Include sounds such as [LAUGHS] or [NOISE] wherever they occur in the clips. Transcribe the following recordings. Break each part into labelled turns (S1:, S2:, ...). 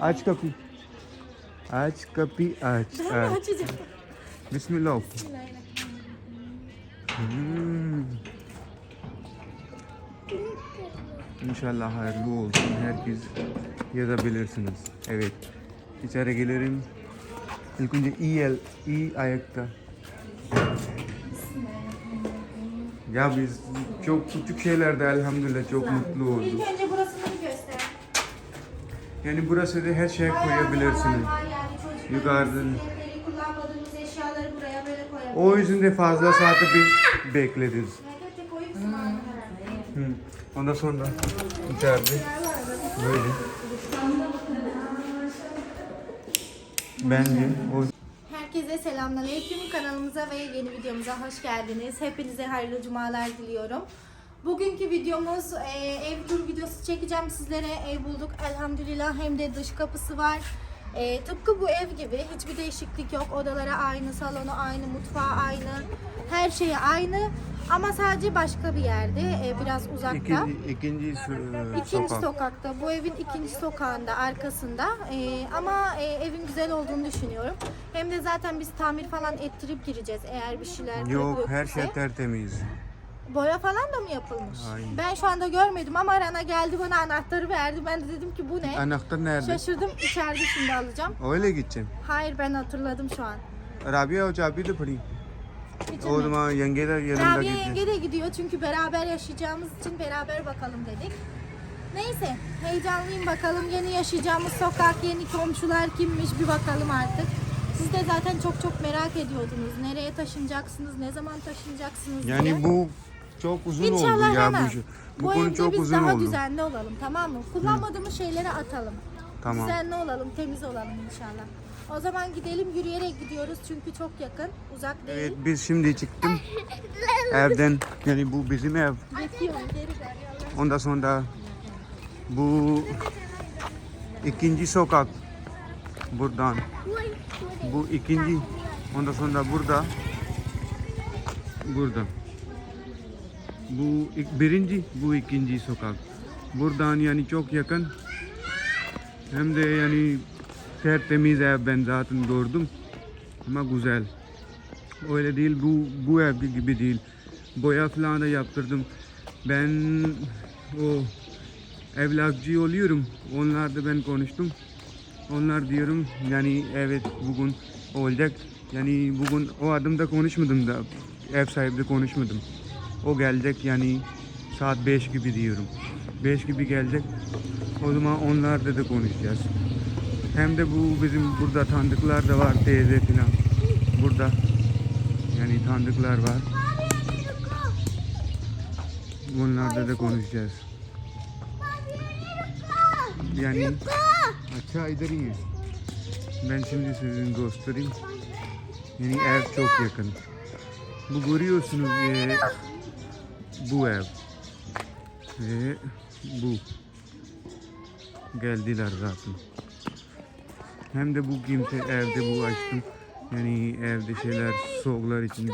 S1: Aç kapıyı. Aç kapıyı aç. aç. Bismillah oku. Hmm. İnşallah hayırlı olsun. Herkes yazabilirsiniz. Evet. İçeri gelirim. İlk önce iyi el, iyi ayakta. Ya biz çok küçük şeylerde elhamdülillah çok mutlu olduk. Yani burası da her şey koyabilirsiniz. Yukarıda.
S2: kullanmadığımız eşyaları buraya böyle koyabiliriz.
S1: O yüzden de fazla saati biz beklediniz. Hı. Ondan sonra içeride böyle. Bence o
S2: Herkese selamünaleyküm. Kanalımıza ve yeni videomuza hoş geldiniz. Hepinize hayırlı cumalar diliyorum. Bugünkü videomuz e, ev tur videosu çekeceğim sizlere. Ev bulduk elhamdülillah. Hem de dış kapısı var. E, tıpkı bu ev gibi hiçbir değişiklik yok. Odaları aynı, salonu aynı, mutfağı aynı. Her şeyi aynı. Ama sadece başka bir yerde. e, biraz uzakta.
S1: ikinci, ikinci su-
S2: İkinci
S1: sokak.
S2: sokakta, bu evin ikinci sokağında, arkasında. Ee, ama e, evin güzel olduğunu düşünüyorum. Hem de zaten biz tamir falan ettirip gireceğiz eğer bir şeyler
S1: Yok her şey tertemiz.
S2: Boya falan da mı yapılmış?
S1: Aynen.
S2: Ben şu anda görmedim ama Rana geldi bana anahtarı verdi. Ben de dedim ki bu ne?
S1: Anahtar nerede?
S2: Şaşırdım içeride şimdi alacağım.
S1: Öyle gideceğim.
S2: Hayır ben hatırladım şu an.
S1: Rabia o çabi de.
S2: Hiç
S1: O zaman yenge de yanımda
S2: Rabia
S1: gidecek.
S2: yenge de gidiyor çünkü beraber yaşayacağımız için beraber bakalım dedik. Neyse heyecanlıyım bakalım yeni yaşayacağımız sokak, yeni komşular kimmiş bir bakalım artık. Siz de zaten çok çok merak ediyordunuz. Nereye taşınacaksınız, ne zaman taşınacaksınız diye.
S1: Yani bu çok uzun
S2: İnşallah
S1: oldu ya
S2: hemen.
S1: bu. Bu,
S2: Bu
S1: konu
S2: evde
S1: çok
S2: biz
S1: uzun
S2: daha
S1: oldu.
S2: düzenli olalım tamam mı? Kullanmadığımız şeyleri atalım.
S1: Tamam.
S2: Düzenli olalım, temiz olalım inşallah. O zaman gidelim yürüyerek gidiyoruz çünkü çok yakın, uzak değil.
S1: Evet biz şimdi çıktım [LAUGHS] evden. Yani bu bizim ev.
S2: Bekliyorum geri.
S1: Ondan sonra bu ikinci sokak buradan. Bu ikinci. Ondan sonra burada. Burada. Bu ik- birinci, bu ikinci sokak. Buradan yani çok yakın. Hem de yani tertemiz ev ben zaten gördüm. Ama güzel. Öyle değil bu bu ev gibi değil. Boya falan da yaptırdım. Ben o evlakçı oluyorum. Onlarla ben konuştum. Onlar diyorum yani evet bugün olacak. Yani bugün o adımda konuşmadım da ev sahibi konuşmadım. O gelecek yani saat 5 gibi diyorum. 5 gibi gelecek. O zaman onlarla da konuşacağız. Hem de bu bizim burada tanıdıklar da var teyze falan. Burada yani tanıdıklar var. Bunlarla da konuşacağız. Yani aşağı ileri iyi. Ben şimdi sizin göstereyim. Yani ev çok yakın. Bu görüyorsunuz e, bu ev. Ve bu. Geldiler zaten. Hem de bu kimse evde bu açtım. Yani evde şeyler soğuklar için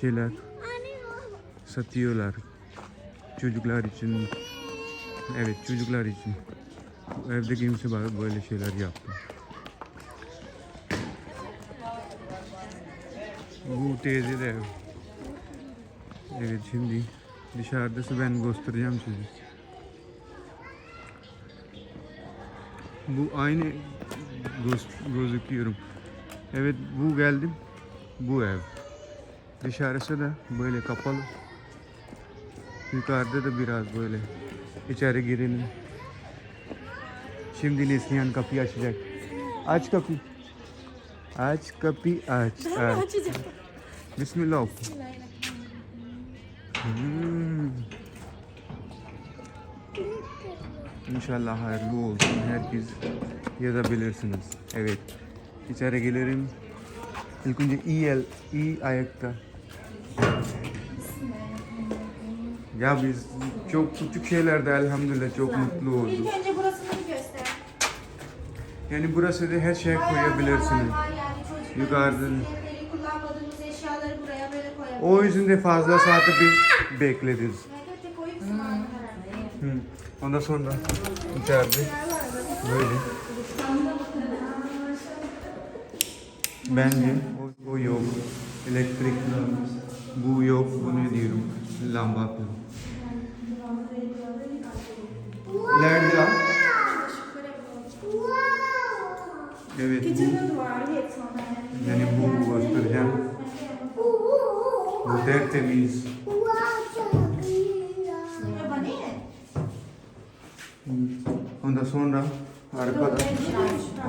S1: şeyler satıyorlar. Çocuklar için. Evet çocuklar için. Evde kimse böyle şeyler yaptı. Bu teyze de ev. Evet şimdi dışarıdası ben göstereceğim size. Bu aynı göz, gözüküyorum. Evet bu geldim. Bu ev. Dışarısı da böyle kapalı. Yukarıda da biraz böyle içeri girelim. Şimdi Neslihan kapıyı açacak. Aç kapıyı. Aç kapıyı aç. Aç.
S2: açacağım.
S1: Bismillah. Hmm. İnşallah hayırlı olsun. Herkes yazabilirsiniz. Evet. İçeri gelirim. İlk önce el, iyi ayakta. Ya biz çok küçük şeylerde elhamdülillah çok mutlu olduk.
S2: İlk önce burasını göster.
S1: Yani burası da her şey koyabilirsiniz.
S2: Var yani çocukların
S1: Yukarıda.
S2: bisikletleri, kullanmadığımız eşyaları buraya böyle koyabiliriz.
S1: O yüzden de fazla saati biz
S2: koyup hmm.
S1: Hı. Ondan sonra içeride böyle. Bence o, o yok. Elektrik bu yok. Bu ne diyorum? Lamba. Nerede ya? Evet bu. Yani bu göstereceğim. Bu tertemiz.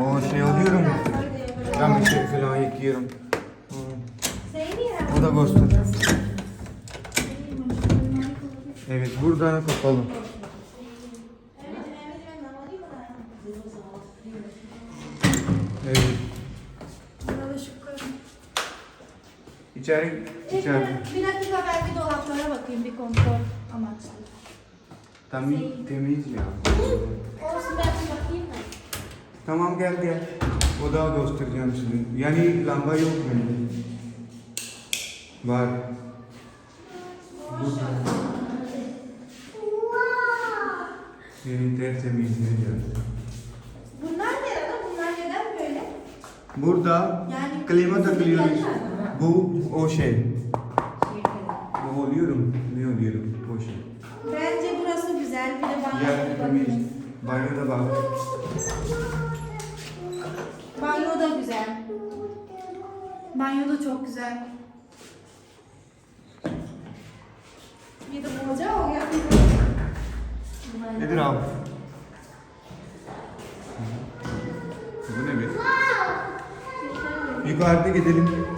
S1: O şey alıyorum. Çamaşır falan yıkıyorum. O da göster. Evet burada kapalı. Evet. İçeri, içeri.
S2: Bir dakika ben bir dolaplara bakayım bir kontrol amaçlı.
S1: Tam temiz ya.
S2: Olsun ben bir bakayım da.
S1: Tamam gel gel. O da göstereceğim size. Yani lamba yok bende. Var. Burada. Yani tertemiz ne diyor.
S2: Bunlar nerede? Bunlar neden böyle?
S1: Burada
S2: Yani
S1: klima takılıyor. Bu o şey. Ne oluyorum? Ne oluyorum? O şey.
S2: Bence burası güzel. Bir de banyo.
S1: Yer temiz. Banyoda bak.
S2: Banyo da güzel. Banyo da çok güzel. Bir de boca o ya.
S1: Nedir abi? Bu ne be? Yukarıda gidelim.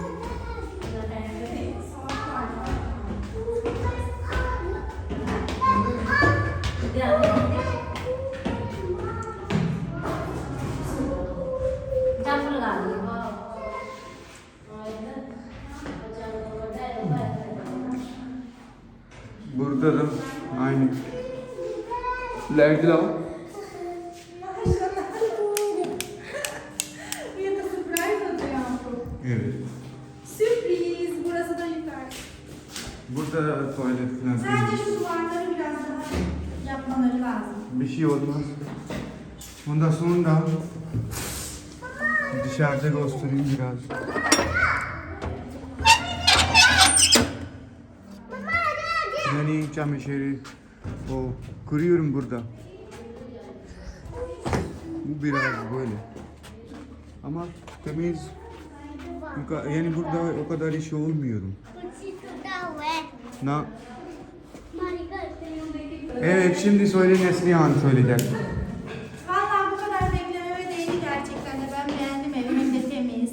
S1: Lerdi lan.
S2: Bir de surprise adı Yakup.
S1: Evet.
S2: Sürpriz. Burası da yukarı.
S1: Burada tuvalet falan.
S2: Sadece şu duvarları biraz daha yapmaları lazım.
S1: Bir şey olmaz. Ondan sonra dışarıda göstereyim biraz. Yani çamaşırı o kuruyorum burada. Bu biraz böyle. Ama temiz. Yani burada o kadar iş olmuyorum. Na Evet şimdi söyle Neslihan söyleyecek.
S2: Vallahi bu kadar beklememe değdi gerçekten. Ben beğendim evi hem de temiz.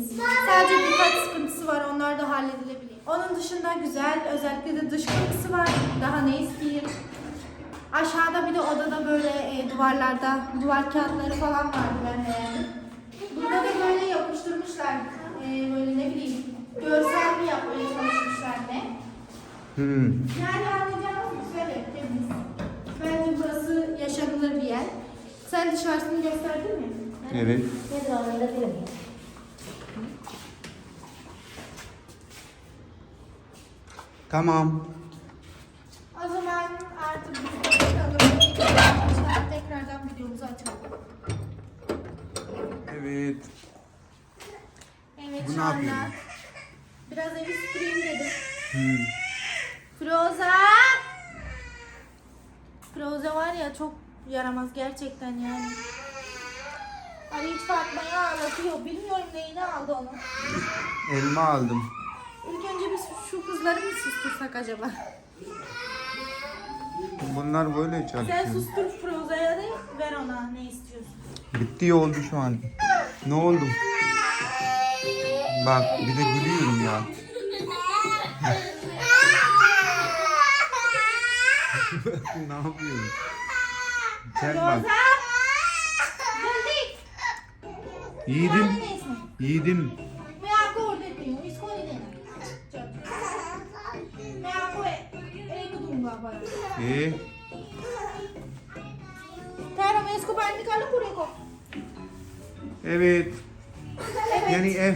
S2: Sadece birkaç sıkıntısı var. Onlar da halledilebilir. Onun dışında güzel. Özellikle de dış kapısı var. Daha ne isteyeyim. Aşağıda bir de odada böyle e, duvarlarda duvar kağıtları falan vardı ben beğendim. Burada da böyle yapıştırmışlar. E, böyle ne bileyim görsel mi yapmaya çalışmışlar ne.
S1: Hmm.
S2: Yani anlayacağımız güzel ev temiz. Bence burası yaşanılır bir yer. Sen dışarısını gösterdin mi?
S1: Evet.
S2: Ne zaman da bilmiyorum. Tamam.
S1: Evet.
S2: Evet
S1: Bu
S2: şu
S1: ne
S2: anda
S1: yapıyor?
S2: biraz evi süpüreyim dedim.
S1: Hmm.
S2: Froza! Froza var ya çok yaramaz gerçekten yani. Ali hiç Fatma'yı ağlatıyor. Bilmiyorum neyini aldı onu.
S1: Elma aldım.
S2: İlk önce biz şu kızları mı sustursak acaba?
S1: Bunlar böyle
S2: Sen
S1: çalışıyor.
S2: sustur Froza'ya da ver ona ne istiyorsun.
S1: Bitti oldu şu an. Ne oldu? Bak bir de gülüyorum ya. [LAUGHS] ne yapıyorsun? Sen bak. Yiğidim. Yiğidim.
S2: मैं
S1: evet. Yani ev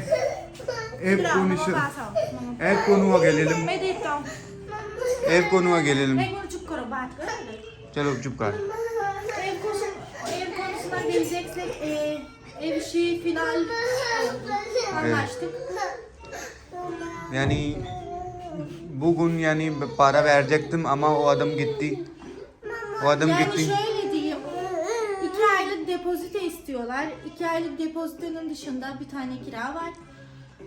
S1: ev
S2: Bravo,
S1: konusu
S2: mama पास आओ मम्मा।
S1: ev konuğa gelelim.
S2: मैं देता हूँ
S1: Ev konuğa gelelim.
S2: एक मिनट चुप करो बात करो
S1: Çabuk çabuk kal.
S2: ev, konusu, ev konusuna geleceksek e, ev işi final oldu. Anlaştık.
S1: Yani bugün yani para verecektim ama o adam gitti. O adam
S2: Yani
S1: gitti.
S2: şöyle istiyorlar. İki aylık depozitonun dışında bir tane kira var.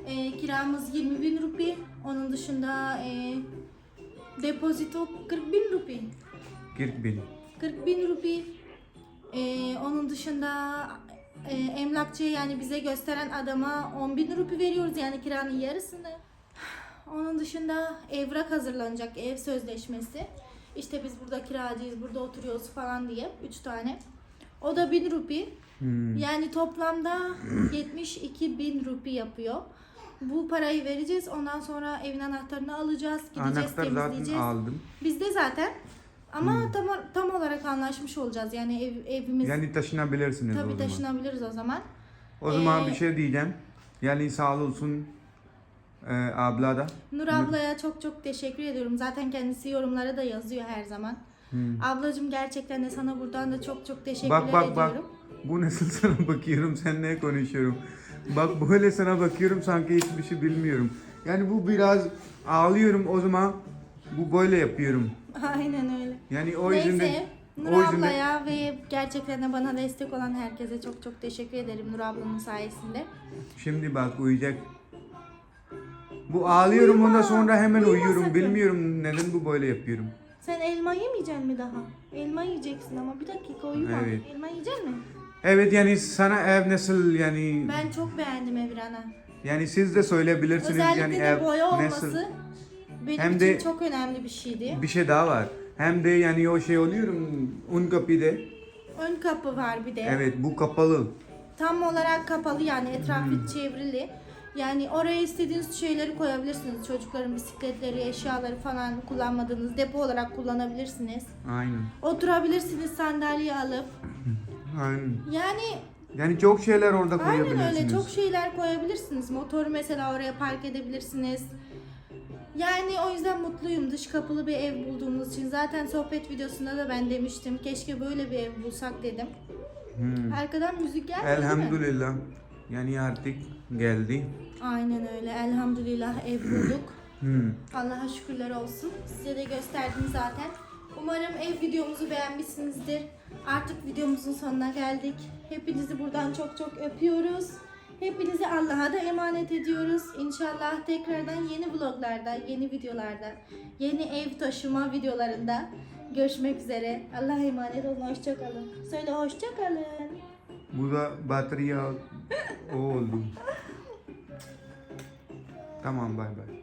S2: Ee, kiramız 20 bin rupi. Onun dışında e, depozito 40 bin rupi.
S1: 40 bin.
S2: 40 bin rupi. Ee, onun dışında e, emlakçıya yani bize gösteren adama 10 bin rupi veriyoruz yani kiranın yarısını. Onun dışında evrak hazırlanacak ev sözleşmesi. İşte biz burada kiracıyız, burada oturuyoruz falan diye 3 tane. O da 1000 rupi.
S1: Hmm.
S2: Yani toplamda [CLEARS THROAT] 72 bin rupi yapıyor. Bu parayı vereceğiz. Ondan sonra evin anahtarını alacağız. Gideceğiz
S1: Anahtar zaten
S2: temizleyeceğiz.
S1: aldım.
S2: Bizde zaten. Ama tam, tam olarak anlaşmış olacağız. Yani ev, evimiz
S1: Yani taşınabilirsiniz o
S2: tabii
S1: zaman.
S2: taşınabiliriz o zaman.
S1: O zaman
S2: Ee,
S1: bir şey diyeceğim. Yani sağ olsun e, abla da.
S2: Nur ablaya çok çok teşekkür ediyorum. Zaten kendisi yorumlara da yazıyor her zaman.
S1: Hmm.
S2: Ablacığım gerçekten de sana buradan da çok çok teşekkürler
S1: Bak bak bak.
S2: ediyorum.
S1: Bu nasıl [LAUGHS] sana bakıyorum sen ne konuşuyorum. Bak böyle sana bakıyorum sanki hiçbir şey bilmiyorum. Yani bu biraz ağlıyorum o zaman bu böyle yapıyorum. [LAUGHS]
S2: Aynen öyle.
S1: Yani o yüzden
S2: Neyse. Nur
S1: o yüzden de-
S2: ablaya ve gerçekten de bana destek olan herkese çok çok teşekkür ederim Nur ablanın sayesinde.
S1: Şimdi bak uyuyacak. Bu ağlıyorum ondan sonra hemen
S2: Uyuma
S1: uyuyorum.
S2: sakın.
S1: Bilmiyorum neden bu böyle yapıyorum.
S2: Sen elma yemeyeceksin mi daha? Elma yiyeceksin ama bir dakika uyuma.
S1: Evet.
S2: Elma yiyecek mi?
S1: Evet yani sana ev nasıl yani
S2: Ben çok beğendim Evran'a.
S1: yani siz de söyleyebilirsiniz
S2: Özellikle
S1: yani
S2: de
S1: ev
S2: boya
S1: nasıl
S2: olması benim
S1: Hem
S2: için
S1: de-
S2: çok önemli bir şeydi.
S1: bir şey daha var. Hem de yani o şey oluyorum un kapıda.
S2: Ön kapı var bir de.
S1: Evet bu kapalı.
S2: Tam olarak kapalı yani etrafı
S1: Hmm.
S2: çevrili. Yani oraya istediğiniz şeyleri koyabilirsiniz. Çocukların bisikletleri, eşyaları falan kullanmadığınız depo olarak kullanabilirsiniz.
S1: Aynen.
S2: Oturabilirsiniz sandalye alıp. [LAUGHS]
S1: Aynen.
S2: Yani
S1: Yani çok şeyler orada
S2: aynen
S1: koyabilirsiniz.
S2: öyle çok şeyler koyabilirsiniz. Motoru mesela oraya park edebilirsiniz. Yani o yüzden mutluyum dış kapılı bir ev bulduğumuz için. Zaten sohbet videosunda da ben demiştim. Keşke böyle bir ev bulsak dedim.
S1: Hmm.
S2: Arkadan müzik gelmiyor değil mi?
S1: Yani artık geldi.
S2: Aynen öyle. Elhamdülillah ev bulduk. [CLEARS THROAT]
S1: Hmm.
S2: Allah'a şükürler olsun. Size de gösterdim zaten. Umarım ev videomuzu beğenmişsinizdir. Artık videomuzun sonuna geldik. Hepinizi buradan çok çok öpüyoruz. Hepinizi Allah'a da emanet ediyoruz. İnşallah tekrardan yeni vloglarda, yeni videolarda, yeni ev taşıma videolarında görüşmek üzere. Allah'a emanet olun. Hoşçakalın. Söyle hoşçakalın.
S1: Bu da batarya o oldu. Tamam bay bay.